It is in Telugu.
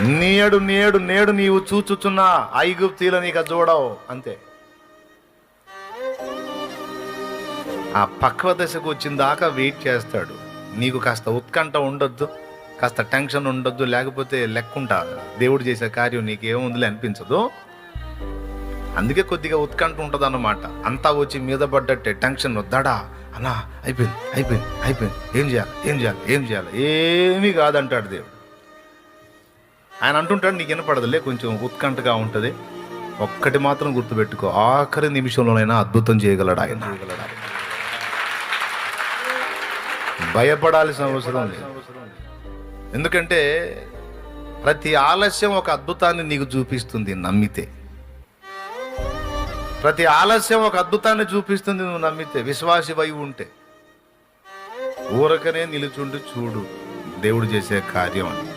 నేడు నేడు నేడు నీవు చూచుచున్న ఐగుప్తీల నీక చూడవు అంతే. ఆ పక్వ దశకు వచ్చిన దాకా వెయిట్ చేస్తాడు. నీకు కాస్త ఉత్కంఠ ఉండొద్దు కాస్త టెన్షన్ ఉండొద్దు లేకపోతే లెక్కుంటా. దేవుడు చేసే కార్యం నీకేముందిలే అనిపించదు. అందుకే కొద్దిగా ఉత్కంఠ ఉంటుంది అన్నమాట అంతా వచ్చి మీద పడ్డట్టే టెన్షన్ వద్దాడా? అన్నా అయిపోయింది అయిపోయింది అయిపోయింది. ఏం చేయాలి ఏం చేయాలి ఏం చేయాలి? ఏమీ కాదంటాడు దేవుడు. ఆయన అంటుంటాడు నీకు వినపడదులే కొంచెం ఉత్కంఠగా ఉంటుంది. ఒక్కటి మాత్రం గుర్తుపెట్టుకో ఆఖరి నిమిషంలోనైనా అద్భుతం చేయగలడు ఆయన. భయపడాల్సిన అవసరం లేదు. ఎందుకంటే ప్రతి ఆలస్యం ఒక అద్భుతాన్ని నీకు చూపిస్తుంది నమ్మితే. ప్రతి ఆలస్యం ఒక అద్భుతాన్ని చూపిస్తుంది నువ్వు నమ్మితే విశ్వాసివై ఉంటే. ఊరకనే నిలుచుండి చూడు దేవుడు చేసే కార్యం అని